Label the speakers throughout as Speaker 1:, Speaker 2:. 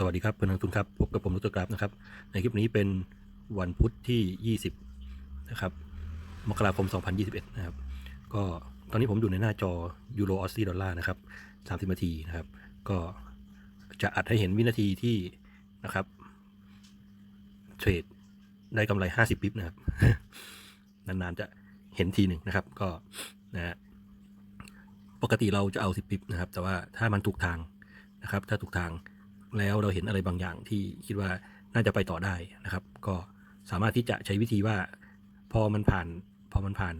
Speaker 1: สวัสดีครับเพื่อนนักลงทุนครับ พบกับผมดรกราฟนะครับ ในคลิปนี้เป็นวันพุธที่ 20 นะครับ มกราคม 2021 นะครับ ก็ตอนนี้ผมอยู่ในหน้าจอยูโรออสซี่ดอลลาร์นะครับ 30 นาทีนะครับ ก็จะอัดให้เห็นวินาทีที่นะครับ เทรดได้กำไร 50ปิบนะครับ นานๆจะเห็นทีหนึ่งนะครับ ก็นะฮะปกติเราจะเอา 10ปิบนะครับ แต่ว่าถ้ามันถูกทางนะครับ ถ้าถูกทาง แล้วเราเห็นอะไรบางอย่างที่คิดว่าน่าจะไปต่อได้นะครับ ก็สามารถที่จะใช้วิธีว่าพอมันผ่านพอมันผ่าน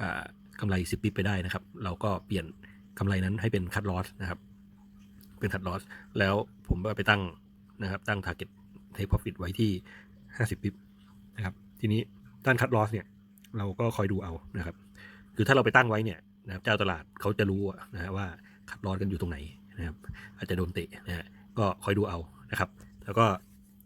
Speaker 1: อ่ากำไร 10ปิบไปได้นะครับ เราก็เปลี่ยนกำไรนั้นให้เป็นคัดลอสนะครับ เป็นคัดลอสแล้วผมก็ไปตั้งนะครับ ตั้ง target take profit ไว้ที่ 50ปิบนะครับ ทีนี้ด้านคัดลอสเนี่ยเราก็คอยดูเอานะครับ คือถ้าเราไปตั้งไว้เนี่ยนะครับเจ้าตลาดเขาจะรู้อะนะว่าคัดลอสกันอยู่ตรงไหนนะครับ อาจจะโดนเตะนะฮะ ก็คอยดูเอานะครับ แล้วก็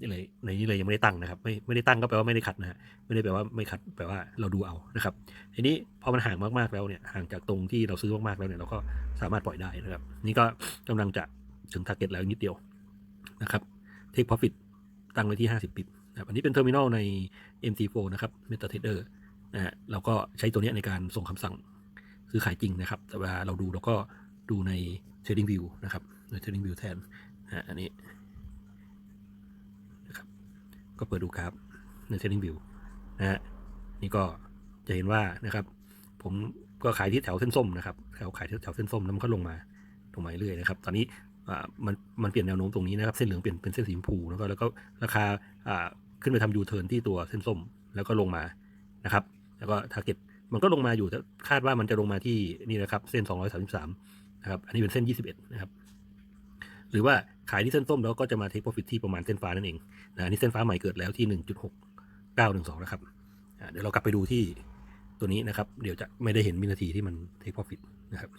Speaker 1: นี่เลยในนี้เลยยังไม่ได้ตั้งนะครับ ไม่ไม่ได้ตั้งก็แปลว่าไม่ได้คัดนะฮะไม่ได้แปลว่าไม่คัดแปลว่าเราดูเอานะครับทีนี้พอมันห่างมากๆแล้วเนี่ยห่างจากตรงที่เราซื้อมากๆแล้วเนี่ยเราก็สามารถปล่อยได้นะครับ นี่ก็กำลังจะถึง t a r g e t แล้วนิดเดียวนะครับ take profit ตั้งไว้ที่ 50 ปิบนะครับอันนี้เป็นเทอร์มินอลใน MT4 นะครับ MetaTrader นะฮะเราก็ใช้ตัวนี้ในการส่งคำสั่งซื้อขายจริงนะครับ แต่เวลาเราดูเราก็ดูใน Trading View นะครับใน Trading View แทน นะฮะอันนี้นะครับก็เปิดดูครับใน Trading View นะฮะนี่ก็จะเห็นว่านะครับ ผมก็ขายที่แถวเส้นส้มนะครับแถวขายที่แถวเส้นส้มแล้วมันก็ลงมาลงมาเรื่อยนะครับ ตอนนี้อ่ามันมันเปลี่ยนแนวโน้มตรงนี้นะครับ เส้นเหลืองเปลี่ยนเป็นเส้นสีชมพูแล้วก็แล้วก็ราคาอ่าขึ้นไปทำยูเทิร์นที่ตัวเส้นส้มแล้วก็ลงมานะครับ แล้วก็ทาร์เก็ตมันก็ลงมาอยู่คาดว่ามันจะลงมาที่นี่นะครับ เส้น 233 นะครับ อันนี้เป็นเส้น 21 นะครับ หรือว่า ขายที่เส้นส้มแล้วก็จะมาเทคโปรฟิตที่ประมาณเส้นฟ้านั่นเองนะอันนี้เส้นฟ้าใหม่เกิดแล้วที่ 1.6912 นะครับเดี๋ยวเรากลับไปดูที่ตัวนี้นะครับ เดี๋ยวจะไม่ได้เห็นวินาทีที่มันเทคโปรฟิตนะครับ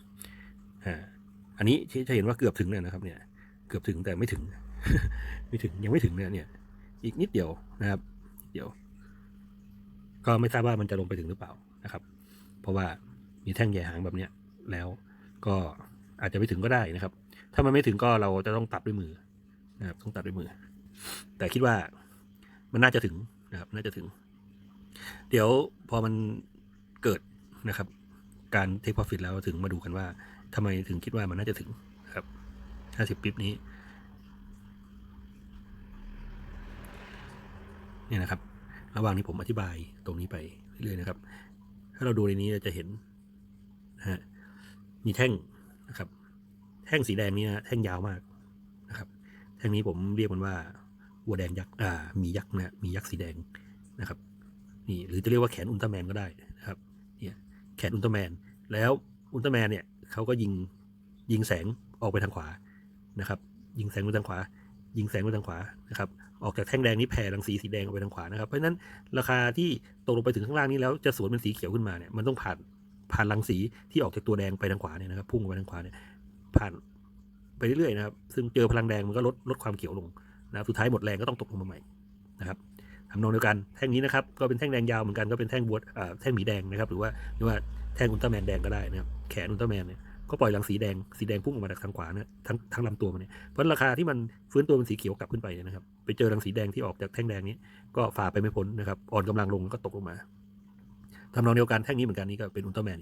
Speaker 1: อันนี้จะเห็นว่าเกือบถึงเนี่ยนะครับเนี่ยเกือบถึงแต่ไม่ถึง ไม่ถึงยังไม่ถึงเนี่ยเนี่ยอีกนิดเดียวนะครับ เดี๋ยว ก็ไม่ทราบว่ามันจะลงไปถึงหรือเปล่านะครับ เพราะว่ามีแท่งใหญ่หางแบบเนี้ยแล้วก็อาจจะไม่ถึงก็ได้นะครับ ถ้ามันไม่ถึงก็เราจะต้องตัดด้วยมือนะครับ ต้องตัดด้วยมือ แต่คิดว่ามันน่าจะถึงนะครับ น่าจะถึง เดี๋ยวพอมันเกิดนะครับ การเทค p อ o ฟิตแล้วถึงมาดูกันว่าทำไมถึงคิดว่ามันน่าจะถึงครับห้าสิบปิบนี้เนี่ยนะครับ ระหว่างนี้ผมอธิบายตรงนี้ไปเรื่อยๆนะครับ ถ้าเราดูในนี้เราจะเห็นนะฮะมีแท่งนะครับ แท่งสีแดงนี้นะแท่งยาวมากนะครับแท่งนี้ผมเรียกมันว่าวัวแดงยักษ์อ่ามียักษ์นะมียักษ์สีแดงนะครับนี่หรือจะเรียกว่าแขนอุลตร้าแมนก็ได้นะครับเนี่ยแขนอุลตร้าแมน แล้วอุลตร้าแมนเนี่ยเขาก็ยิงยิงแสงออกไปทางขวานะครับ ยิงแสงไปทางขวา ยิงแสงไปทางขวานะครับออกจากแท่งแดงนี้แผ่รังสีสีแดงออกไปทางขวานะครับเพราะฉะนั้นราคาที่ตกลงไปถึงข้างล่างนี้แล้วจะสวนเป็นสีเขียวขึ้นมาเนี่ยมันต้องผ่านผ่านรังสีที่ออกจากตัวแดงไปทางขวาเนี่ยนะครับพุ่งไปทางขวาเนี่ย ผ่านไปเรื่อยๆนะครับ ซึ่งเจอพลังแดงมันก็ลดลดความเขียวลงนะครับสุดท้ายหมดแรงก็ต้องตกลงมาใหม่นะครับทำนองเดียวกันแท่งนี้นะครับก็เป็นแท่งแดงยาวเหมือนกันก็เป็นแท่งบวชอ่าแท่งหมีแดงนะครับหรือว่าหรือว่าแท่งอุลตร้าแมนแดงก็ได้นะครับแขนอุลตร้าแมนเนี่ยก็ปล่อยรังสีแดงสีแดงพุ่งออกมาจากทางขวานะทั้งทั้งลำตัวมันเนี่ยเพราะราคาที่มันฟื้นตัวเป็นสีเขียวกลับขึ้นไปเนี่ยนะครับ ไปเจอรังสีแดงที่ออกจากแท่งแดงนี้ก็ฝ่าไปไม่พ้นนะครับอ่อนกำลังลงก็ตกลงมาทำนองเดียวกันแท่งนี้เหมือนกันนี่ก็เป็นอุลตร้าแมน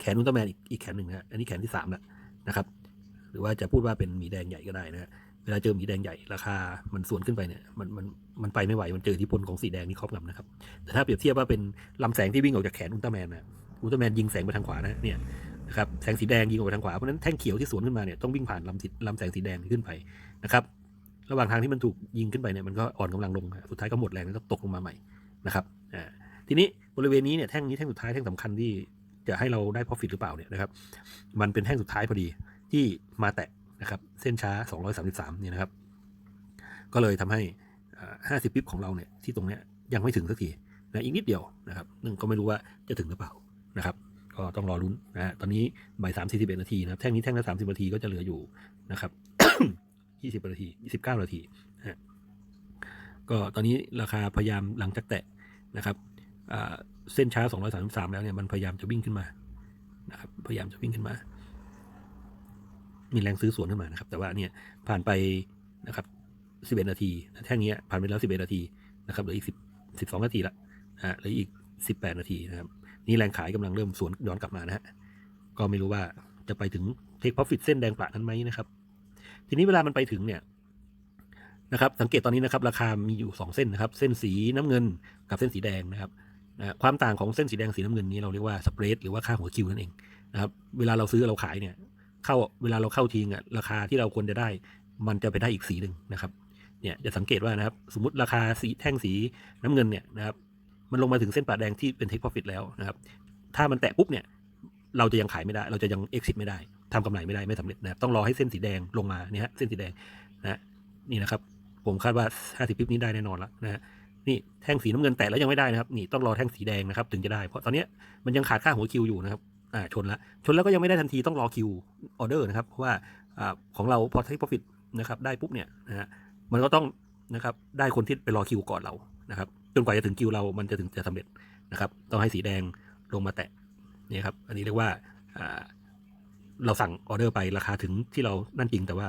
Speaker 1: แขนอุลตร้าแมนอีกแขนหนึ่งนะฮะอันนี้แขนที่สามแล้วนะครับ หรือว่าจะพูดว่าเป็นหมีแดงใหญ่ก็ได้นะฮะเวลาเจอหมีแดงใหญ่ราคา มันสวนขึ้นไปเนี่ยมันมันมันไปไม่ไหวมันเจอที่พลของสีแดงนี่ครอบงำนะครับ แต่ถ้าเปรียบเทียบว่าเป็นลำแสงที่วิ่งออกจากแขนอุลตร้าแมนนะอุลตร้าแมนยิงแสงไปทางขวานะเนี่ยนะครับแสงสีแดงยิงออกไปทางขวาเพราะนั้นแท่งเขียวที่สวนขึ้นมาเนี่ยต้องวิ่งผ่านลำสีลำแสงสีแดงขึ้นไปนะครับระหว่างทางที่มันถูกยิงขึ้นไปเนี่ยมันก็อ่อนกำลังลงสุดท้ายก็หมดแรงแล้วก็ตกลงมาใหม่นะครับอ่าทีนี้บริเวณนี้เนี่ยแท่งนี้แท่งสุดท้ายแท่งสำคัญที่จะให้เราได้ profit หรือเปล่าเนี่ยนะครับ มันเป็นแท่งสุดท้ายพอดี ที่มาแตะนะครับเส้นช้า 233เนี่ยนะครับ ก็เลยทำให้อ่า50 ปิ๊บของเราเนี่ยที่ตรงเนี้ยยังไม่ถึงสักทีนะอีกนิดเดียวนะครับนึงก็ไม่รู้ว่าจะถึงหรือเปล่านะครับก็ต้องรอลุ้นนะฮะตอนนี้บ่ายสามสี่สิบเอ็ดนาทีนะครับแท่งนี้แท่งละสามสิบนาทีก็จะเหลืออยู่นะครับยี่สิบนาทียี่สิบเก้านาทีนะฮะก็ตอนนี้ราคาพยายามหลังจากแตะนะครับเส้นช้าสองร้อยสามสิบสามแล้วเนี่ยมันพยายามจะวิ่งขึ้นมานะครับพยายามจะวิ่งขึ้นมา มีแรงซื้อสวนขึ้นมานะครับ แต่ว่าเนี่ยผ่านไปนะครับ11นาทีแท่งนี้ผ่านไปแล้ว11นาทีนะครับเหลืออีก10 12นาทีละอ่าเหลืออีก18นาทีนะครับ นี่แรงขายกำลังเริ่มสวนย้อนกลับมานะฮะก็ไม่รู้ว่าจะไปถึงเทค profit เส้นแดงปะนั้นไหมนะครับ ทีนี้เวลามันไปถึงเนี่ยนะครับ สังเกตตอนนี้นะครับ ราคามีอยู่ 2 เส้นนะครับ เส้นสีน้ำเงินกับเส้นสีแดงนะครับนะความต่างของเส้นสีแดงสีน้ำเงินนี้เราเรียกว่าสเปรดหรือว่าค่าหัวคิวนั่นเองนะครับ เวลาเราซื้อเราขายเนี่ย เข้าเวลาเราเข้าทิ้งอะราคาที่เราควรจะได้ มันจะไปได้อีกสีหนึ่งนะครับเนี่ยจะสังเกตว่านะครับ สมมติราคาสีแท่งสีน้ำเงินเนี่ยนะครับมันลงมาถึงเส้นปะแดงที่เป็น take profit แล้วนะครับ ถ้ามันแตะปุ๊บเนี่ยเราจะยังขายไม่ได้ เราจะยัง exit ไม่ได้ทำกำไรไม่ได้ไม่สำเร็จนะครับต้องรอให้เส้นสีแดงลงมาเนี่ยฮะเส้นสีแดงนะฮะนี่นะครับ ผมคาดว่า 50ปิ๊บนี้ได้แน่นอนแล้วนะฮะนี่แท่งสีน้ำเงินแตะแล้วยังไม่ได้นะครับ นี่ต้องรอแท่งสีแดงนะครับ ถึงจะได้เพราะตอนนี้มันยังขาดค่าหัวคิวอยู่นะครับ อ่าชนละชนแล้วก็ยังไม่ได้ทันทีต้องรอคิวออเดอร์นะครับเพราะว่าอ่าของเราพอ take profit นะครับได้ปุ๊บเนี่ยนะฮะมันก็ต้องนะครับได้คนที่ไปรอคิวก่อนเรานะครับจนกว่าจะถึงคิวเรามันจะถึงจะสำเร็จนะครับ ต้องให้สีแดงลงมาแตะนี่ครับอันนี้เรียกว่าอ่าเราสั่งออเดอร์ไปราคาถึงที่เรานั่นจริงแต่ว่า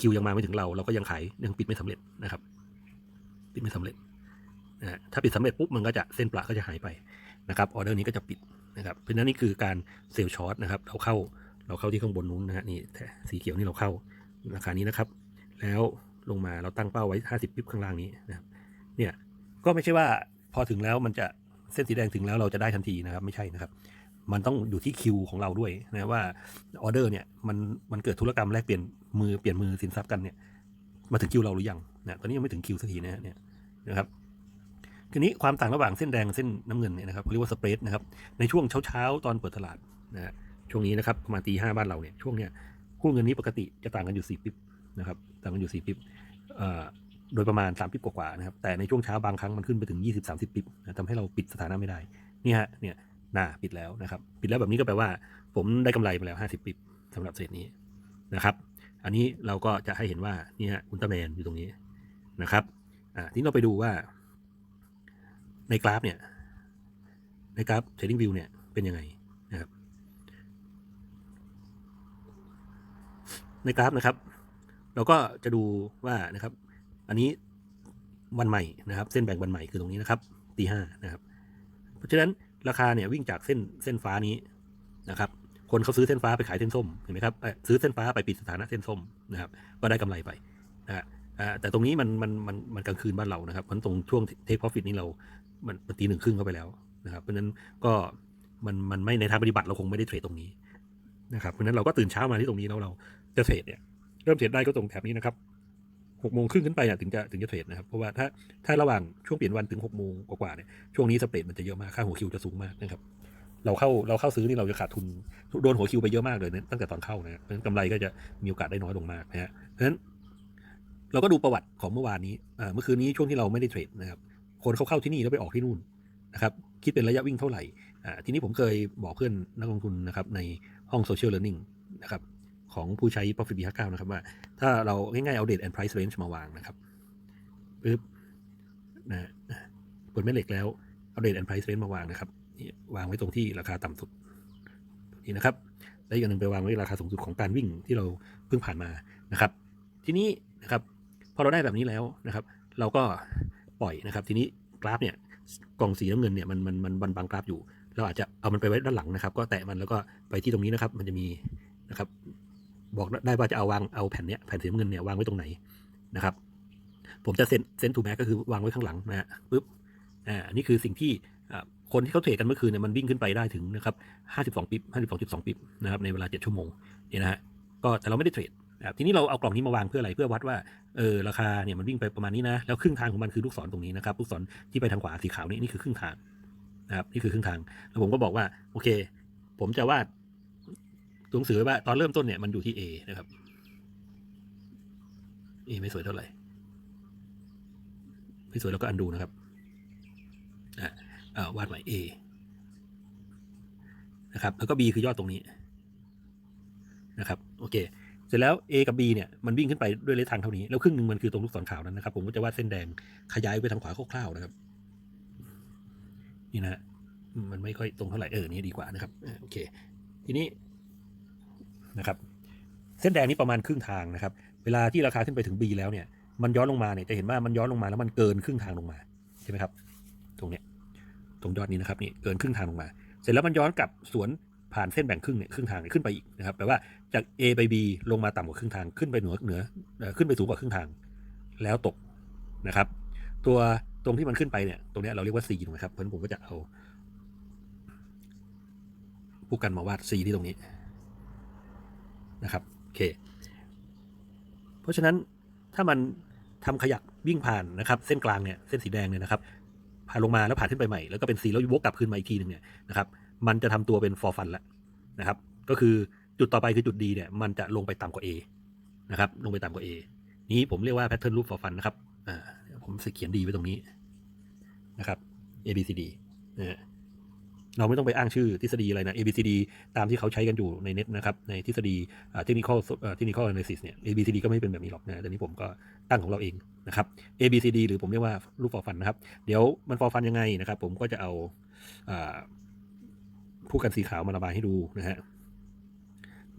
Speaker 1: คิวยังมาไม่ถึงเรา เราก็ยังขายยังปิดไม่สำเร็จนะครับ ปิดไม่สำเร็จนะฮะถ้าปิดสำเร็จปุ๊บมันก็จะเส้นปลาก็จะหายไปนะครับออเดอร์นี้ก็จะปิด นะครับเพราะฉะนั้นนี่คือการเซลล์ช็อตนะครับเราเข้าเราเข้าที่ข้างบนนู้นนะฮะนี่แต่สีเขียวนี่เราเข้าราคานี้นะครับ แล้วลงมาเราตั้งเป้าไว้ 50ปิ๊บข้างล่างนี้นะครับเนี่ยก็ไม่ใช่ว่าพอถึงแล้วมันจะเส้นสีแดงถึงแล้วเราจะได้ทันทีนะครับไม่ใช่นะครับมันต้องอยู่ที่คิวของเราด้วยนะว่าออเดอร์เนี่ยมันมันเกิดธุรกรรมแลกเปลี่ยนมือเปลี่ยนมือสินทรัพย์กันเนี่ยมาถึงคิวเราหรือยังนะตอนนี้ยังไม่ถึงคิวสักทีนะฮะเนี่ยนะครับ ทีนี้ความต่างระหว่างเส้นแดงเส้นน้ำเงินเนี่ยนะครับเรียกว่าสเปรดนะครับในช่วงเช้าๆตอนเปิดตลาดนะฮะช่วงนี้นะครับประมาณตีห้าบ้านเราเนี่ยช่วงเนี้ยคู่เงินนี้ปกติจะต่างกันอยู่สี่ปิ๊บนะครับต่างกันอยู่สี่ปิ๊บโดยประมาณสามปิ๊บกว่าๆนะครับแต่ในช่วงเช้าบางครั้งมันขึ้นไปถึงยี่สิบสามสิบปิ๊บนะทำให้เราปิดสถานะไม่ได้นี่ฮะเนี่ยหน้าปิดแล้วนะครับปิดแล้วแบบนี้ก็แปลว่า ผมได้กำไรมาแล้ว50ปิบสำหรับเศษนี้นะครับ อันนี้เราก็จะให้เห็นว่านี่ฮะอุลตร้าแมนอยู่ตรงนี้นะครับอ่าทีนี้เราไปดูว่า ในกราฟเนี่ยในกราฟ Trading View เนี่ยเป็นยังไงนะครับ ในกราฟนะครับ เราก็จะดูว่านะครับ อันนี้วันใหม่นะครับ เส้นแบ่งวันใหม่คือตรงนี้นะครับตีห้านะครับ เพราะฉะนั้นราคาเนี่ยวิ่งจากเส้นเส้นฟ้านี้นะครับ คนเขาซื้อเส้นฟ้าไปขายเส้นส้มเห็นไหมครับซื้อเส้นฟ้าไปปิดสถานะเส้นส้มนะครับ ก็ได้กำไรไปนะฮะแต่ตรงนี้มันมันมันมันกลางคืนบ้านเรานะครับเพราะตรงช่วงเทค profit นี้เรา มันมันตีหนึ่งครึ่งเข้าไปแล้วนะครับเพราะฉะนั้นก็มันมันไม่ในทางปฏิบัติเราคงไม่ได้เทรดตรงนี้นะครับเพราะฉะนั้นเราก็ตื่นเช้ามาที่ตรงนี้แล้วเราจะเทรดเนี่ยเริ่มเทรดได้ก็ตรงแถบนี้นะครับหกโมงครึ่งขึ้นไปอะถึงจะถึงจะเทรดนะครับเพราะว่าถ้าถ้าระหว่างช่วงเปลี่ยนวันถึงหกโมงกว่าๆเนี่ยช่วงนี้สเปรดมันจะเยอะมากค่าหัวคิวจะสูงมากนะครับเราเข้าเราเข้าซื้อนี่เราจะขาดทุนโดนหัวคิวไปเยอะมากเลยเนะตั้งแต่ตอนเข้านะเพราะฉะนั้นกำไรก็จะมีโอกาสได้น้อยลงมากนะฮะเพราะฉะนั้นเราก็ดูประวัติของเมื่อวานนี้เมื่อคืนนี้ช่วงที่เราไม่ได้เทรดนะครับ คนเขาเข้าที่นี่แล้วไปออกที่นู่นนะครับคิดเป็นระยะวิ่งเท่าไหร่ทีนี้ผมเคยบอกเพื่อนนักลงทุนนะครับในห้องโซเชียลเลอร์นิ่งนะครับของผู้ใช้ Profit B 59 นะครับว่า ถ้าเราง่ายๆเอา date and price range มาวางนะครับปึ๊บนะเปิดแม่เหล็กแล้วเอาเดทแอนด์ไพรซ์เรนมาวางนะครับวางไว้ตรงที่ราคาต่ำสุดนี่นะครับแล้วอีกอันหนึ่งไปวางไว้ราคาสูงสุดของการวิ่งที่เราเพิ่งผ่านมานะครับ ทีนี้นะครับพอเราได้แบบนี้แล้วนะครับ เราก็ปล่อยนะครับ ทีนี้ กราฟเนี่ยกล่องสีน้ำเงินเนี่ยมันมันมันมันบังกราฟอยู่ เราอาจจะเอามันไปไว้ด้านหลังนะครับ ก็แตะมันแล้วก็ไปที่ตรงนี้นะครับ มันจะมีนะครับ บอกได้ว่าจะเอาวางเอาแผ่นเนี้ยแผ่นสีน้ำเงินเนี่ยวางไว้ตรงไหนนะครับ ผมจะเซ็นเซ็นทูแม็กก็คือวางไว้ข้างหลังนะฮะปึ๊บอ่าอันนี้คือสิ่งที่คนที่เขาเทรดกันเมื่อคืนเนี่ยมันวิ่งขึ้นไปได้ถึงนะครับ 52 ปิ๊บ 52.2 ปิ๊บนะครับในเวลา 7 ชั่วโมงเนี่ยนะฮะ ก็แต่เราไม่ได้เทรด นะครับทีนี้เราเอากล่องนี้มาวางเพื่ออะไรเพื่อวัดว่าเออราคาเนี่ยมันวิ่งไปประมาณนี้นะแล้วครึ่งทางของมันคือลูกศรตรงนี้นะครับลูกศรที่ไปทางขวาสีขาวนี่นี่คือครึ่งทางนะครับนี่คือครึ่งทาง แล้วผมก็บอกว่าโอเค ผมจะวาดตัวหนังสือว่าตอนเริ่มต้นเนี่ยมันอยู่ที่ A นะครับ A ไม่สวยเท่าไหร่ไม่สวยแล้วก็อันดูนะครับอ่าวาดใหม่ A นะครับ แล้วก็ B คือยอดตรงนี้นะครับ โอเค เสร็จแล้ว A กับ B เนี่ยมันวิ่งขึ้นไปด้วยระยะทางเท่านี้ แล้วครึ่งหนึ่งมันคือตรงลูกศรขาวนั้นนะครับ ผมก็จะวาดเส้นแดงขยายไปทางขวาคร่าวๆนะครับ นี่นะฮะมันไม่ค่อยตรงเท่าไหร่เออนี่ดีกว่านะครับโอเค ทีนี้นะครับ เส้นแดงนี้ประมาณครึ่งทางนะครับ เวลาที่ราคาขึ้นไปถึง B แล้วเนี่ย มันย้อนลงมาเนี่ยจะเห็นว่ามันย้อนลงมาแล้วมันเกินครึ่งทางลงมาใช่ไหมครับ ตรงเนี้ยตรงยอดนี้นะครับนี่เกินครึ่งทางลงมา เสร็จแล้วมันย้อนกลับสวน ผ่านเส้นแบ่งครึ่งเนี่ยครึ่งทางขึ้นไปอีกนะครับแปลว่าจาก A ไป B ลงมาต่ำกว่าครึ่งทางขึ้นไปเหนือเหนือขึ้นไปสูงกว่าครึ่งทาง แล้วตกนะครับ ตัวตรงที่มันขึ้นไปเนี่ยตรงเนี้ยเราเรียกว่า C ถูกไหมครับเพราะฉะนั้นผมก็จะเอาผู้กันมาวาด C ที่ตรงนี้นะครับโอเคเพราะฉะนั้นถ้ามันทำขยักวิ่งผ่านนะครับ เส้นกลางเนี่ยเส้นสีแดงเนี่ยนะครับผ่านลงมาแล้วผ่านขึ้นไปใหม่แล้วก็เป็นสีแล้ววกกลับคืนมาอีกทีหนึ่งเนี่ยนะครับ มันจะทำตัวเป็นฟอร์ฟันแล้วนะครับ ก็คือจุดต่อไปคือจุดดีเนี่ย มันจะลงไปต่ำกว่า A นะครับ ลงไปต่ำกว่า A นี้ผมเรียกว่าแพทเทิร์นรูปฟอร์ฟันนะครับ อ่า ผมเขียนดีไว้ตรงนี้นะครับ A B C D นะฮะเราไม่ต้องไปอ้างชื่อทฤษฎีอะไรนะ A B C D ตามที่เขาใช้กันอยู่ในเน็ตนะครับ ในทฤษฎีเทคนิคอลเทคนิคอลแอนาลิซิสเนี่ย A B C D ก็ไม่เป็นแบบนี้หรอกนะแต่นี้ผมก็ตั้งของเราเองนะครับ A B C D หรือผมเรียกว่ารูปฟอร์ฟันนะครับ เดี๋ยวมันฟอร์ฟันยังไงนะครับ ผมก็จะเอา ผู้กันสีขาวมาระบายให้ดูนะฮะ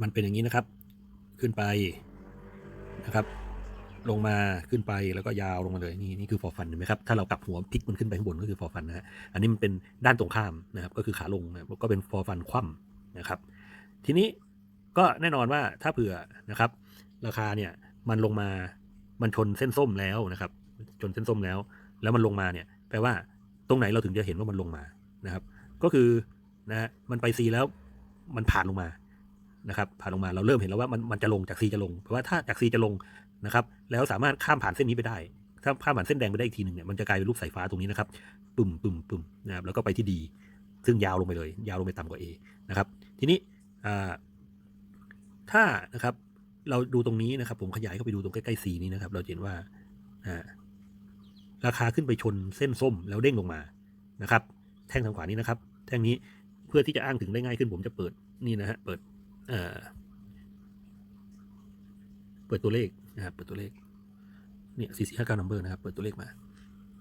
Speaker 1: มันเป็นอย่างนี้นะครับ ขึ้นไปนะครับ ลงมาขึ้นไปแล้วก็ยาวลงมาเลยนี่นี่คือฟอร์ฟันเห็นไหมครับ ถ้าเรากลับหัวพลิกมันขึ้นไปข้างบนก็คือฟอร์ฟันนะฮะ อันนี้มันเป็นด้านตรงข้ามนะครับ ก็คือขาลงนะก็เป็นฟอร์ฟันคว่ำนะครับ ทีนี้ก็แน่นอนว่าถ้าเผื่อนะครับ ราคาเนี่ยมันลงมา มันชนเส้นส้มแล้วนะครับ ชนเส้นส้มแล้ว แล้วมันลงมาเนี่ย แปลว่าตรงไหนเราถึงจะเห็นว่ามันลงมานะครับ ก็คือ นะฮะมันไป C แล้วมันผ่านลงมานะครับผ่านลงมาเราเริ่มเห็นแล้วว่ามันมันจะลงจาก C จะลงเพราะว่าถ้าจาก C จะลงนะครับ แล้วสามารถข้ามผ่านเส้นนี้ไปได้ ถ้าข้ามผ่านเส้นแดงไปได้อีกทีหนึ่งเนี่ยมันจะกลายเป็นรูปสายฟ้าตรงนี้นะครับปึ่มปึ่มปึ่มนะครับแล้วก็ไปที่ดีซึ่งยาวลงไปเลย ยาวลงไปต่ำกว่า A นะครับ ทีนี้ถ้านะครับเราดูตรงนี้นะครับ ผมขยายเข้าไปดูตรงใกล้ๆ C นี้นะครับ เราเห็นว่าราคาขึ้นไปชนเส้นส้มแล้วเด้งลงมานะครับ แท่งทางขวานี้นะครับ แท่งนี้ เพื่อที่จะอ้างถึงได้ง่ายขึ้นผมจะเปิดนี่นะฮะเปิดเอ่อเปิดตัวเลขนะครับเปิดตัวเลขเนี่ยสี่สี่ห้าเก้านัมเบอร์นะครับเปิดตัวเลขมา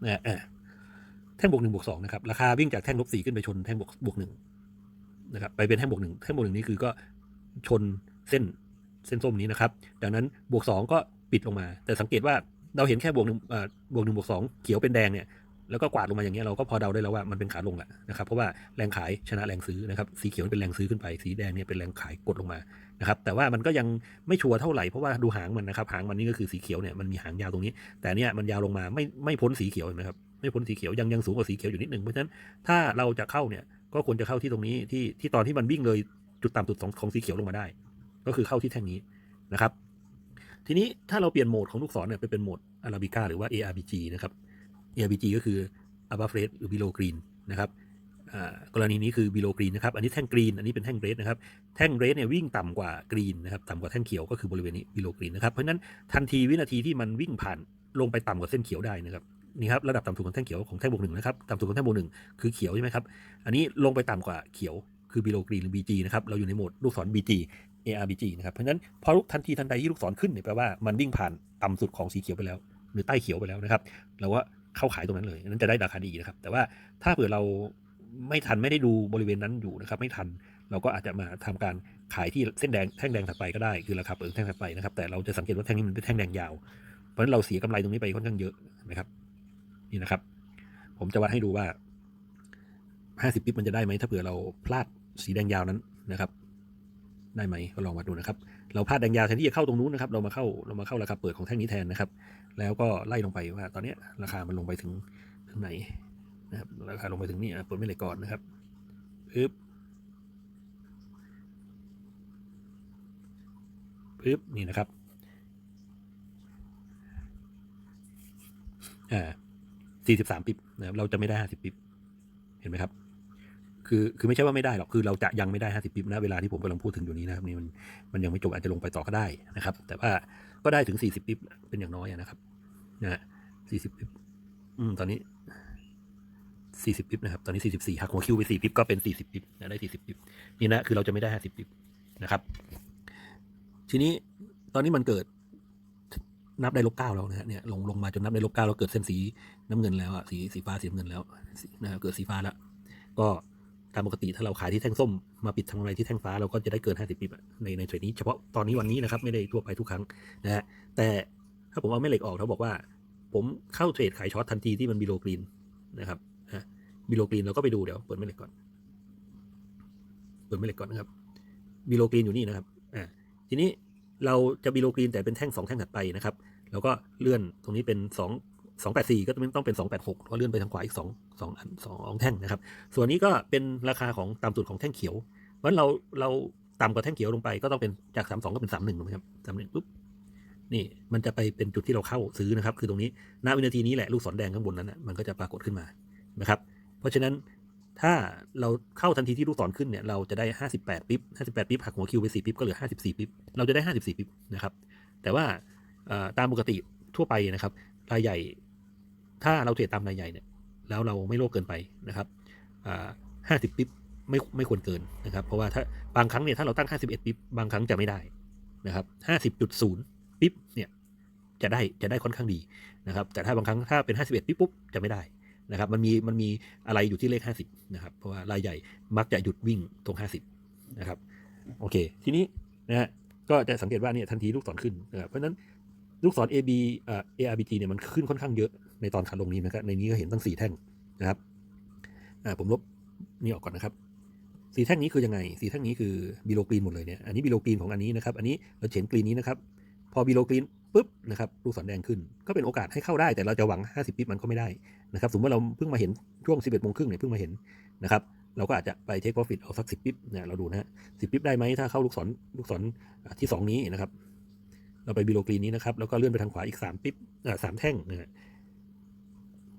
Speaker 1: นะฮะอ่าแท่งบวกหนึ่งบวกสองนะครับราคาวิ่งจากแท่งลบสี่ขึ้นไปชนแท่งบวกบวกหนึ่งนะครับไปเป็นแท่งบวกหนึ่งแท่งบวกหนึ่งนี้คือก็ชนเส้นเส้นส้มนี้นะครับดังนั้นบวกสองก็ปิดลงมา แต่สังเกตว่าเราเห็นแค่บวกหนึ่งเอ่อบวกหนึ่งบวกสองเขียวเป็นแดงเนี่ย แล้วก็กวาดลงมาอย่างเงี้ยเราก็พอเดาได้แล้วว่ามันเป็นขาลงแหละนะครับเพราะว่าแรงขายชนะแรงซื้อนะครับสีเขียวเป็นแรงซื้อขึ้นไป สีแดงเนี่ยเป็นแรงขายกดลงมานะครับแต่ว่ามันก็ยังไม่ชัวร์เท่าไหร่เพราะว่าดูหางมันนะครับหางมันนี่ก็คือสีเขียวเนี่ยมันมีหางยาวตรงนี้ แต่เนี่ยมันยาวลงมาไม่ไม่พ้นสีเขียวเห็นไหมครับไม่พ้นสีเขียวยังยังสูงกว่าสีเขียวอยู่นิดหนึ่งเพราะฉะนั้นถ้าเราจะเข้าเนี่ยก็ควรจะเข้าที่ตรงนี้ที่ที่ตอนที่มันวิ่งเลยจุดต่ำสุดของของสีเขียวลงมาได้ ก็คือเข้าที่แท่งนี้นะครับทีนี้ถ้าเราเปลี่ยนโหมดของลูกศรเนี่ยไปเป็นโหมดอาราบิก้าหรือว่า ARBG นะครับ ARBG ก็คือ above red หรือ below green นะครับกรณีนี้คือ below green นะครับ อันนี้แท่ง green อันนี้เป็นแท่ง red นะครับ แท่ง red เนี่ยวิ่งต่ำกว่า green นะครับ ต่ำกว่าแท่งเขียวก็คือบริเวณนี้ below green นะครับ เพราะฉะนั้นทันทีวินาทีที่มันวิ่งผ่านลงไปต่ำกว่าเส้นเขียวได้นะครับนี่ครับระดับต่ำสุดของแท่งเขียวของแท่งบวกหนึ่งนะครับต่ำสุดของแท่งบวกหนึ่งคือเขียวใช่ไหมครับ อันนี้ลงไปต่ำกว่าเขียวคือ below green หรือ BG นะครับ เราอยู่ในโหมดลูกศร BG ARBG นะครับ เพราะฉะนั้นพอทันทีทันใดที่ลูกศรขึ้นเนี่ยแปลว่ามันวิ่งผ่านต่ำสุดของสีเขียวไปแล้ว หรือใต้เขียวไปแล้วนะครับ เราก็ เข้าขายตรงนั้นเลยนั้นจะได้ราคาดีนะครับ แต่ว่าถ้าเผื่อเราไม่ทันไม่ได้ดูบริเวณนั้นอยู่นะครับ ไม่ทันเราก็อาจจะมาทำการขายที่เส้นแดงแท่งแดงถัดไปก็ได้คือราคาเปิดแท่งถัดไปนะครับ แต่เราจะสังเกตว่าแท่งนี้มันเป็นแท่งแดงยาว เพราะฉะนั้นเราเสียกำไรตรงนี้ไปค่อนข้างเยอะนะครับ นี่นะครับ ผมจะวัดให้ดูว่า 50 ปิ๊บมันจะได้ไหมถ้าเผื่อเราพลาดสีแดงยาวนั้นนะครับ ได้ไหมก็ลองวัดดูนะครับ เราพลาดแดงยาวแทนที่จะเข้าตรงนู้นนะครับเรามาเข้าเรามาเข้าราคาเปิดของแท่งนี้แทนนะครับ แล้วก็ไล่ลงไปว่าตอนนี้ราคามันลงไปถึงถึงไหนนะครับราคาลงไปถึงนี่อะเปิดไม่เลยก่อนนะครับปึ๊บปึ๊บนี่นะครับอ่าสี่สิบสามปิ๊บนะครับเราจะไม่ได้ห้าสิบปิ๊บเห็นไหมครับ คือคือไม่ใช่ว่าไม่ได้หรอกคือเราจะยังไม่ได้ห้าสิบปิ๊บนะเวลาที่ผมกำลังพูดถึงอยู่นี้นะครับนี่มันมันยังไม่จบอาจจะลงไปต่อก็ได้นะครับ แต่ว่าก็ได้ถึงสี่สิบปิ๊บเป็นอย่างน้อยนะครับนะฮะสี่สิบปิบอืมตอนนี้สี่สิบปิบนะครับตอนนี้สี่สิบสี่หักหัวคิวไปสี่ปิบก็เป็นสี่สิบปิบนะได้สี่สิบปิบนี่นะคือเราจะไม่ได้ห้าสิบปิบนะครับ ทีนี้ตอนนี้มันเกิดนับได้ลบเก้าแล้วนะฮะเนี่ยลงลงมาจนนับได้ลบเก้าแล้วเกิดเส้นสีน้ำเงินแล้วอะสีสีฟ้าสีน้ำเงินแล้วนะครับเกิดสีฟ้าแล้ว ก็ ตามปกติถ้าเราขายที่แท่งส้มมาปิดทำกำไรที่แท่งฟ้าเราก็จะได้เกิน 50ปิ๊บอะในในเทรดนี้เฉพาะตอนนี้วันนี้นะครับไม่ได้ทั่วไปทุกครั้งนะฮะแต่ถ้าผมเอาแม่เหล็กออกเขาบอกว่า ผมเข้าเทรดขายช็อตทันทีที่มันบีโลกรีนนะครับฮะบีโลกรีนเราก็ไปดูเดี๋ยวเปิดแม่เหล็กก่อนเปิดแม่เหล็กก่อนนะครับบีโลกรีนอยู่นี่นะครับอ่าทีนี้เราจะบีโลกรีนแต่เป็นแท่งสองแท่งถัดไปนะครับเราก็เลื่อนตรงนี้เป็นส องสองแปดสี่ก็ต้องเป็นสองแปดหกก็เลื่อนไปทางขวาอีกสองสองอันสองแท่งนะครับ ส่วนนี้ก็เป็นราคาของตามสุดของแท่งเขียวเพราะฉะนั้นเราเราต่ำกว่าแท่งเขียวลงไปก็ต้องเป็นจากสามสองก็เป็นสามหนึ่งถูกไหมครับสามหนึ่งปุ๊บนี่มันจะไปเป็นจุดที่เราเข้าซื้อนะครับ คือตรงนี้ณวินาทีนี้แหละลูกศรแดงข้างบนนั้นนะมันก็จะปรากฏขึ้นมานะครับ เพราะฉะนั้นถ้าเราเข้าทันทีที่ลูกศรขึ้นเนี่ยเราจะได้ห้าสิบแปดปิ๊บห้าสิบแปดปิ๊บหักหัวคิวไปสี่ปิ๊บก็เหลือห้าสิบสี่ปิ๊บเราจะได้ห้าสิบสี่ปิ๊บนะครับแต่ว่าตามปกติทั่วไปนะครับรายใหญ่ ถ้าเราเทรดตามรายใหญ่เนี่ยแล้วเราไม่โลภเกินไปนะครับห้าสิบปิ๊บไม่ไม่ควรเกินนะครับ เพราะว่าถ้าบางครั้งเนี่ยถ้าเราตั้ง 51 ปิ๊บบางครั้งจะไม่ได้นะครับ50.0ปิ๊บเนี่ยจะได้จะได้ค่อนข้างดีนะครับ แต่ถ้าบางครั้งถ้าเป็น 51 ปิ๊บปุ๊บจะไม่ได้นะครับ มันมีมันมีอะไรอยู่ที่เลข 50นะครับ เพราะว่ารายใหญ่มักจะหยุดวิ่งตรง 50นะครับ โอเค ทีนี้นะฮะก็จะสังเกตว่าเนี่ยทันทีลูกศรขึ้นนะครับเพราะฉะนั้นลูกศร AB เอ่อ ARBT เนี่ยมันขึ้นค่อนข้างเยอะ ในตอนขาลงนี้นะครับในนี้ก็เห็นตั้งสี่แท่งนะครับผมลบนี่ออกก่อนนะครับสีแท่งนี้คือยังไงสีแท่งนี้คือบิโลกรีนหมดเลยเนี่ยอันนี้บิโลกรีนของอันนี้นะครับอันนี้เราเห็นกรีนนี้นะครับพอบิโลกรีนปุ๊บนะครับลูกศรแดงขึ้น ก็เป็นโอกาสให้เข้าได้แต่เราจะหวัง 50ปิ๊บมันก็ไม่ได้นะครับสมมติว่าเราเพิ่งมาเห็นช่วง 11โมงครึ่งเนี่ยเพิ่งมาเห็นนะครับเราก็อาจจะไปเทค profit เอาสัก10ปิ๊บเนี่ยเราดูนะฮะ10ปิ๊บได้ไหมถ้าเข้าลูกศรลูกศรที่ 2 นี้นะครับเราไปบิโลกรีนนี้นะครับแล้วก็เลื่อนไปทางขวาอีก3ปิ๊บอ่าสามแท่งนะฮะ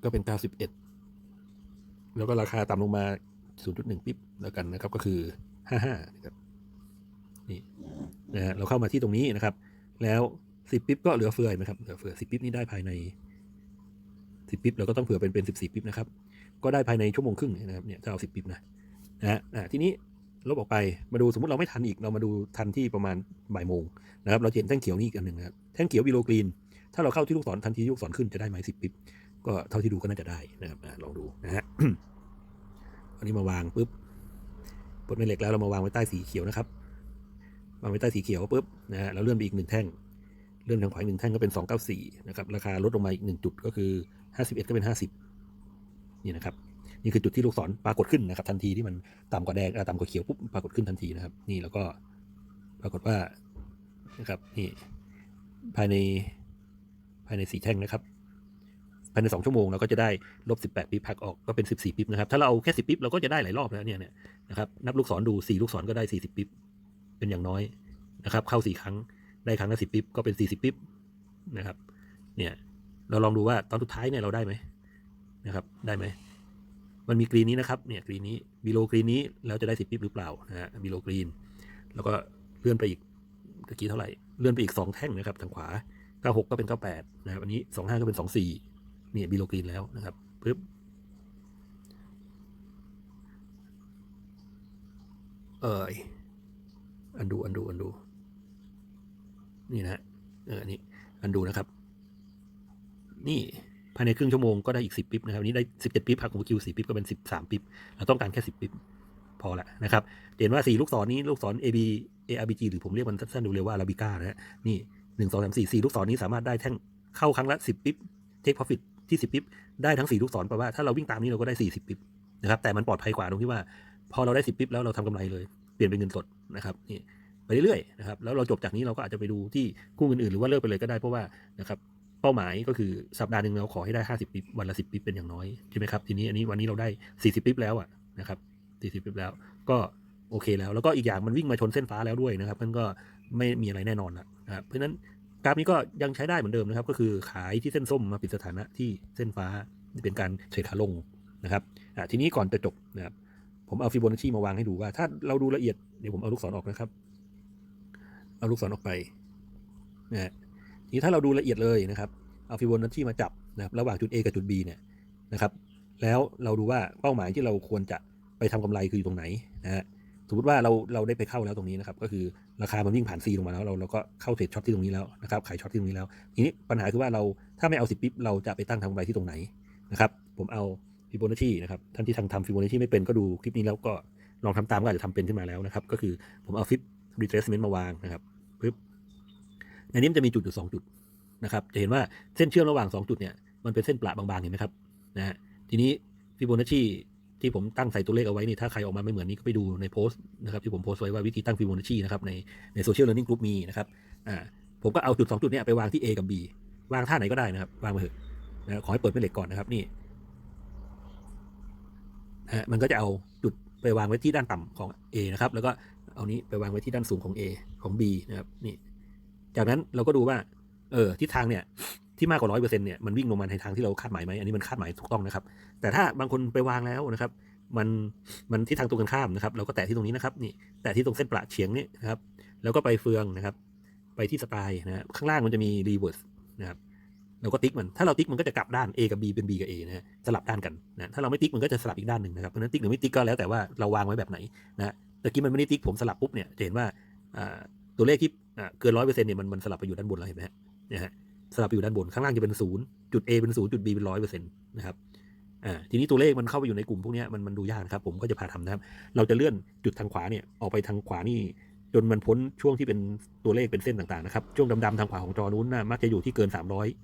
Speaker 1: ก็เป็น 91 แล้วก็ราคาต่ำลงมา 0.1 ปิ๊บแล้วกันนะครับ ก็คือ 55นะครับนี่นะฮะเราเข้ามาที่ตรงนี้นะครับ แล้ว 10 ปิ๊บก็เหลือเฟือไหมครับเหลือเฟือ 10 ปิ๊บนี่ได้ภายใน 10 ปิ๊บเราก็ต้องเผื่อเป็นเป็น 14 ปิ๊บนะครับ ก็ได้ภายในชั่วโมงครึ่งนะครับเนี่ยถ้าเอา 10 ปิ๊บนะนะฮะทีนี้ลบออกไปมาดูสมมติเราไม่ทันอีกเรามาดูทันที่ประมาณบ่ายโมงนะครับ เราเห็นแท่งเขียวนี่อีกอันหนึ่งนะครับแท่งเขียววิโลกรีน ถ้าเราเข้าที่ลูกศรทันทีที่ลูกศรขึ้นจะได้ไหม10ปิ๊บ ก็เท่าที่ดูก็น่าจะได้นะครับลองดูนะฮะอันนี้มาวางปุ๊บปลดแม่เหล็กแล้วเรามาวางไว้ใต้สีเขียวนะครับ วางไว้ใต้สีเขียวปุ๊บนะฮะแล้วเลื่อนไปอีกหนึ่งแท่ง เลื่อนทางขวาอีกหนึ่งแท่งก็เป็น294นะครับ ราคาลดลงมาอีกหนึ่งจุดก็คือ 51 ก็เป็น 50 นี่นะครับ นี่คือจุดที่ลูกศรปรากฏขึ้นนะครับ ทันทีที่มันต่ำกว่าแดงต่ำกว่าเขียวปุ๊บปรากฏขึ้นทันทีนะครับ นี่แล้วก็ปรากฏว่านะครับนี่ภายในภายในสีแท่งนะครับ ภายใน 2 ชั่วโมงเราก็จะได้ลบ 18 ปิ๊บพักออกก็เป็น 14 ปิ๊บนะครับ ถ้าเราเอาแค่ 10 ปิ๊บเราก็จะได้หลายรอบแล้วเนี่ยนะครับนับลูกศรดู 4 ลูกศรก็ได้ 40 ปิ๊บเป็นอย่างน้อยนะครับเข้า 4 ครั้งได้ครั้งละ 10 ปิ๊บก็เป็น 40 ปิ๊บนะครับเนี่ยเราลองดูว่าตอนสุดท้ายเนี่ยเราได้ไหมนะครับได้ไหมมันมีกรีนนี้นะครับเนี่ยกรีนนี้บิโลกรีนนี้เราจะได้ 10 ปิ๊บหรือเปล่านะฮะบิโลกรีนแล้วก็เลื่อนไปอีกตะกี้เท่าไหร่เลื่อนไปอีก 2 แท่งนะครับทางขวา 96 ก็เป็น 98 นะครับอันนี้ 25 ก็เป็น 24 เนี่ยบิโลกรีนแล้วนะครับปึ๊บเอ่ยอันดูอันดูอันดู นี่นะเอออันนี้อันดูนะครับ นี่ภายในครึ่งชั่วโมงก็ได้อีก 10 ปิ๊บนะครับอันนี้ได้ 17 ปิ๊บหักหัวคิว4ปิ๊บก็เป็น 13 ปิ๊บเราต้องการแค่ 10 ปิ๊บพอละนะครับเห็นว่า 4 ลูกศรนี้ลูกศร AB ARBG หรือผมเรียกมันสั้นๆเร็วๆว่า Arabica นะฮะนี่ 1 2 3 4 4 ลูกศรนี้สามารถได้แท่งเข้าครั้งละ 10 ปิ๊บ take profit ที่10ปิ๊บได้ทั้ง4ลูกศรแปลว่าถ้าเราวิ่งตามนี้เราก็ได้40ปิ๊บนะครับแต่มันปลอดภัยกว่าตรงที่ว่า พอเราได้10ปิ๊บแล้วเราทำกำไรเลย เปลี่ยนเป็นเงินสดนะครับนี่ไปเรื่อยๆนะครับแล้วเราจบจากนี้เราก็อาจจะไปดูที่คู่อื่นๆหรือว่าเลิกไปเลยก็ได้เพราะว่านะครับเป้าหมายก็คือสัปดาห์หนึ่งเราขอให้ได้ 50ปิ๊บวันละ 10ปิ๊บเป็นอย่างน้อยใช่ไหมครับทีนี้อันนี้วันนี้เราได้ 40ปิ๊บแล้วอะนะครับ40ปิ๊บแล้วก็โอเคแล้ว แล้วก็อีกอย่างมันวิ่งมาชนเส้นฟ้าแล้วด้วยนะครับมันก็ไม่มีอะไรแน่นอนนะครับเพราะฉะนั้น กราฟนี้ก็ยังใช้ได้เหมือนเดิมนะครับ ก็คือขายที่เส้นส้มมาปิดสถานะที่เส้นฟ้าเป็นการเทรดขาลงนะครับทีนี้ก่อนจะจบนะครับผมเอาฟิโบนัชชีมาวางให้ดูว่า ถ้าเราดูละเอียดเดี๋ยวผมเอาลูกศรออกนะครับ เอาลูกศรออกไปนะฮะทีนี้ถ้าเราดูละเอียดเลยนะครับเอาฟิโบนัชชีมาจับนะครับระหว่างจุด A กับจุด B เนี่ยนะครับ แล้วเราดูว่าเป้าหมายที่เราควรจะไปทำกำไรคืออยู่ตรงไหนนะฮะสมมติว่าเราเราได้ไปเข้าแล้วตรงนี้นะครับ ก็คือ ราคามันวิ่งผ่าน C ลงมาแล้วเราเราก็เข้าเทรดช็อตที่ตรงนี้แล้วนะครับขายช็อตที่ตรงนี้แล้วทีนี้ปัญหาคือว่าเราถ้าไม่เอา10ปิ๊บเราจะไปตั้งทำกำไรที่ตรงไหนนะครับผมเอาฟิโบนัชชีนะครับท่านที่ทางทำฟิโบนัชชีไม่เป็นก็ดูคลิปนี้แล้วก็ลองทำตามก็อาจจะทำเป็นขึ้นมาแล้วนะครับก็คือผมเอาฟิป retracement มาวางนะครับปึ๊บในนี้มันจะมีจุดอยู่สองจุดนะครับจะเห็นว่าเส้นเชื่อมระหว่าง 2 จุดเนี่ยมันเป็นเส้นประบางๆเห็นไหมครับนะฮะทีนี้ฟิโบนัชชี ที่ผมตั้งใส่ตัวเลขเอาไว้นี่ถ้าใครออกมาไม่เหมือนนี้ก็ไปดูในโพสต์นะครับที่ผมโพสต์ไว้ว่าวิธีตั้งฟิโบนัชชีนะครับในในโซเชียลเ e อร์ n ิ n งกลุ่มมีนะครับอ่าผมก็เอาจุด 2 จุดเนี้ยไปวางที่ A กับ B วางท่าไหนก็ได้นะครับ วางมาเถอะนะขอให้เปิดแม่เหล็กก่อนนะครับนี่นะฮะมันก็จะเอาจุดไปวางไว้ที่ด้านต่ำของ A นะครับ แล้วก็เอานี้ไปวางไว้ที่ด้านสูงของ A ของ B นะครับนี่ จากนั้นเราก็ดูว่า เออทิศทางเนี่ย ที่มากกว่าร้อยเปอร์เซ็นต์เนี่ยมันวิ่งลงมาในทางที่เราคาดหมายไหมอันนี้มันคาดหมายถูกต้องนะครับ แต่ถ้าบางคนไปวางแล้วนะครับมันมันทิศทางตรงกันข้ามนะครับ เราก็แตะที่ตรงนี้นะครับนี่แตะที่ตรงเส้นประเฉียงนี่นะครับ แล้วก็ไปเฟืองนะครับ ไปที่สไตล์นะข้างล่างมันจะมีรีเวิร์สนะครับเราก็ติ๊กมัน ถ้าเราติ๊กมันก็จะกลับด้าน A กับ B เป็น B กับ A นะสลับด้านกันนะถ้าเราไม่ติ๊กมันก็จะสลับอีกด้านหนึ่งนะครับเพราะนั้นติ๊กหรือไม่ติ๊กก็แล้วแต่ว่าเราวางไว้แบบไหนนะแต่กี้มันไม่ได้ติ๊กผมสลับปุ๊บเนี่ยจะเห็นว่าตัวเลขที่เกินร้อยเปอร์เซ็นต์เนี่ยมันมันสลับไปอยู่ด้านบนแล้วเห็นไหมฮะนี่ยฮะ สลับไปอยู่ด้านบนข้างล่างจะเป็นศูนย์จุด A เป็นศูนย์จุด B เป็นร้อยเปอร์เซ็นต์นะครับอ่าทีนี้ตัวเลขมันเข้าไปอยู่ในกลุ่มพวกนี้มันมันดูยากครับผมก็จะพาทำนะครับ เราจะเลื่อนจุดทางขวาเนี่ยออกไปทางขวานี่จนมันพ้นช่วงที่เป็นตัวเลขเป็นเส้นต่างๆนะครับช่วงดำๆทางขวาของจอนู้นนะมักจะอยู่ที่เกิน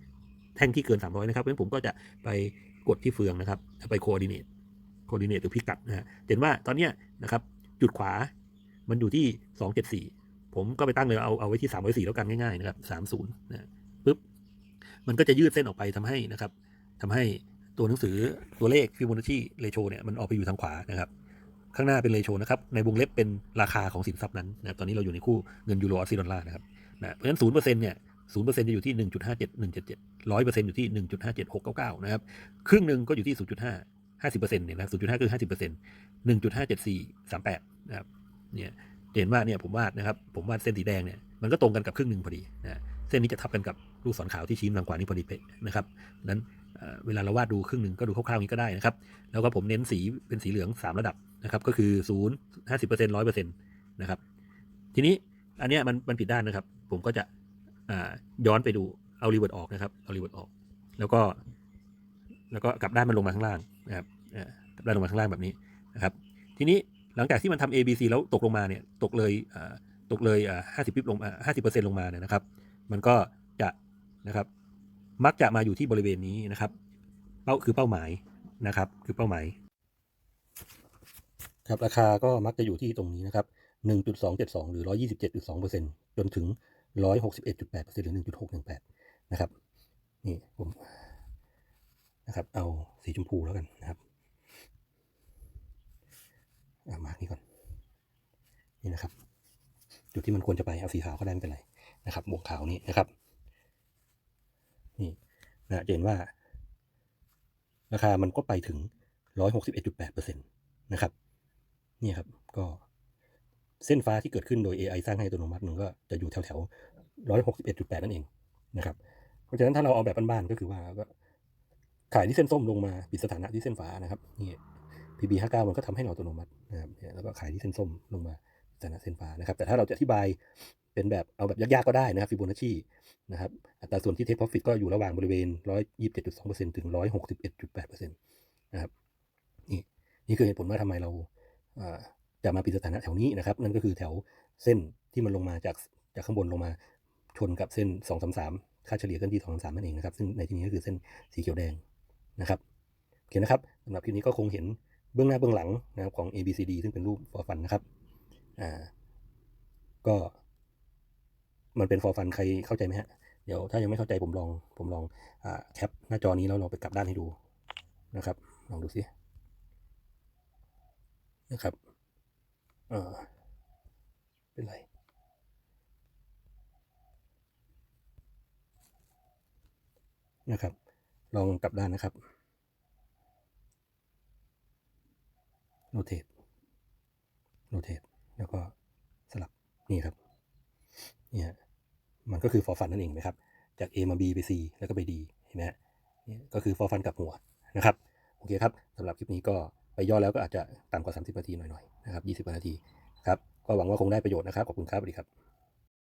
Speaker 1: 300 แท่งที่เกิน 300 นะครับเพราะฉะนั้นผมก็จะไปกดที่เฟืองนะครับไปโคออดิเนตโคอดิเนตหรือพิกัดนะฮะเห็นว่าตอนเนี้ยนะครับจุดขวามันอยู่ที่ 274 ผมก็ไปตั้งเลยเอาเอาไว้ที่ 304 แล้วกันง่ายๆนะครับ30นะ มันก็จะยืดเส้นออกไปทำให้นะครับทำให้ตัวหนังสือตัวเลขฟิโบนัชชีเรโชเนี่ยมันออกไปอยู่ทางขวานะครับ ข้างหน้าเป็นเรโชนะครับ ในวงเล็บเป็นราคาของสินทรัพย์นั้นนะครับตอนนี้เราอยู่ในคู่เงินยูโรออสซิลดอลลาร์นะครับนะเพราะฉะนั้นศูนย์เปอร์เซ็นต์เนี่ยศูนย์เปอร์เซ็นต์จะอยู่ที่หนึ่งจุดห้าเจ็ดหนึ่งเจ็ดเจ็ดร้อยเปอร์เซ็นต์อยู่ที่หนึ่งจุดห้าเจ็ดหกเก้าเก้านะครับครึ่งหนึ่งก็อยู่ที่ศูนย์จุดห้าห้าสิบเปอร์เซ็นต์เนี่ยนะศูนย์จุดห้าคือห้าสิบเปอร์เซ็นต์หนึ่งจุดห้าเจ็ดสี่สามแปดนะครับเนี่ยเห็นว่าเนี่ยผมวาดนะครับผมวาดเส้นสีแดงเนี่ยมันก็ตรงกันกับครึ่งหนึ่งพอดีนะเส้นนี้จะทับกันกับ ลูกศรขาวที่ชี้ทางขวานี่พอดีเป๊ะนะครับนั้นเอ่อเวลาเราวาดดูครึ่งหนึ่งก็ดูคร่าวๆนี้ก็ได้นะครับ แล้วก็ผมเน้นสีเป็นสีเหลือง 3 ระดับนะครับ ก็คือ0 50% 100%นะครับ ทีนี้อันเนี้ยมันมันผิดด้านนะครับ ผมก็จะย้อนไปดูเอารีเวิร์ดออกนะครับ เอารีเวิร์ดออก แล้วก็ แล้วก็กลับด้านมันลงมาข้างล่างนะครับกลับด้านลงมาข้างล่างแบบนี้นะครับ ทีนี้หลังจากที่มันทำ A B C แล้วตกลงมาเนี่ย ตกเลยตกเลยห้าสิบปิ๊บลงห้าสิบเปอร์เซ็นต์ลงมาเนี่ยนะครับ มันก็จะ นะครับ มักจะมาอยู่ที่บริเวณนี้นะครับ เป้าคือเป้าหมายนะครับ คือเป้าหมาย ครับราคาก็มักจะอยู่ที่ตรงนี้นะครับ 1.272 หรือ 127.2%จนถึง 161.8%หรือ 1.618 นะครับ นี่ผมนะครับ เอาสีชมพูแล้วกันนะครับอามาร์กนี่ก่อน นี่นะครับ จุดที่มันควรจะไปเอาสีขาวก็ได้ไม่เป็นไรนะครับบวกขาวนี้นะครับ นี่นะเห็นว่า ราคามันก็ไปถึง 161.8%นะครับนี่ครับก็เส้นฟ้าที่เกิดขึ้นโดย AI สร้างให้อัตโนมัติมันก็จะอยู่แถวแถว161.8 นั่นเองนะครับ เพราะฉะนั้นถ้าเราเอาแบบบ้านๆก็คือว่าก็ขายที่เส้นส้มลงมาปิดสถานะที่เส้นฟ้านะครับนี่ PB 59มันก็ทำให้เราอัตโนมัตินะครับเนี่ยแล้วก็ขายที่เส้นส้มลงมาสถานะเส้นฟ้านะครับ แต่ถ้าเราจะอธิบาย เป็นแบบเอาแบบยากๆก็ได้นะครับฟิโบนัชชีนะครับอัตราส่วนที่เทค profit ก็อยู่ระหว่างบริเวณ 127.2%ถึง 161.8%นะครับนี่นี่คือเหตุผลว่าทำไมเราอ่าจะมาปิดสถานะแถวนี้นะครับ นั่นก็คือแถวเส้นที่มันลงมาจากจากข้างบนลงมาชนกับเส้น 233 ค่าเฉลี่ยเคลื่อนที่ 233 นั่นเองนะครับ ซึ่งในที่นี้ก็คือเส้นสีเขียวแดงนะครับโอเคนะครับสำหรับคลิปนี้ก็คงเห็นเบื้องหน้าเบื้องหลังนะครับของ A B C D ซึ่งเป็นรูปฟอร์ฟันนะครับอ่าก็ มันเป็นฟอร์ฟันใครเข้าใจไหมฮะ เดี๋ยวถ้ายังไม่เข้าใจผมลองผมลองอแคปหน้าจอนี้แล้วลองไปกลับด้านให้ดูนะครับ ลองดูสินะครับเออเป็นไรนะครับ ลองกลับด้านนะครับโรเทตโรเทตแล้วก็สลับนี่ครับ เนี่ย มันก็คือฟอร์ฟันนั่นเองนะครับ จาก A มา B ไป C แล้วก็ไป D เห็นไหมฮะนี่ก็คือฟอร์ฟันกับหัวนะครับ โอเคครับสำหรับคลิปนี้ก็ไปย่อแล้วก็อาจจะต่ำกว่า 30 นาทีหน่อยๆนะครับ 20 นาทีครับ ก็หวังว่าคงได้ประโยชน์นะครับ ขอบคุณครับสวัสดีครับ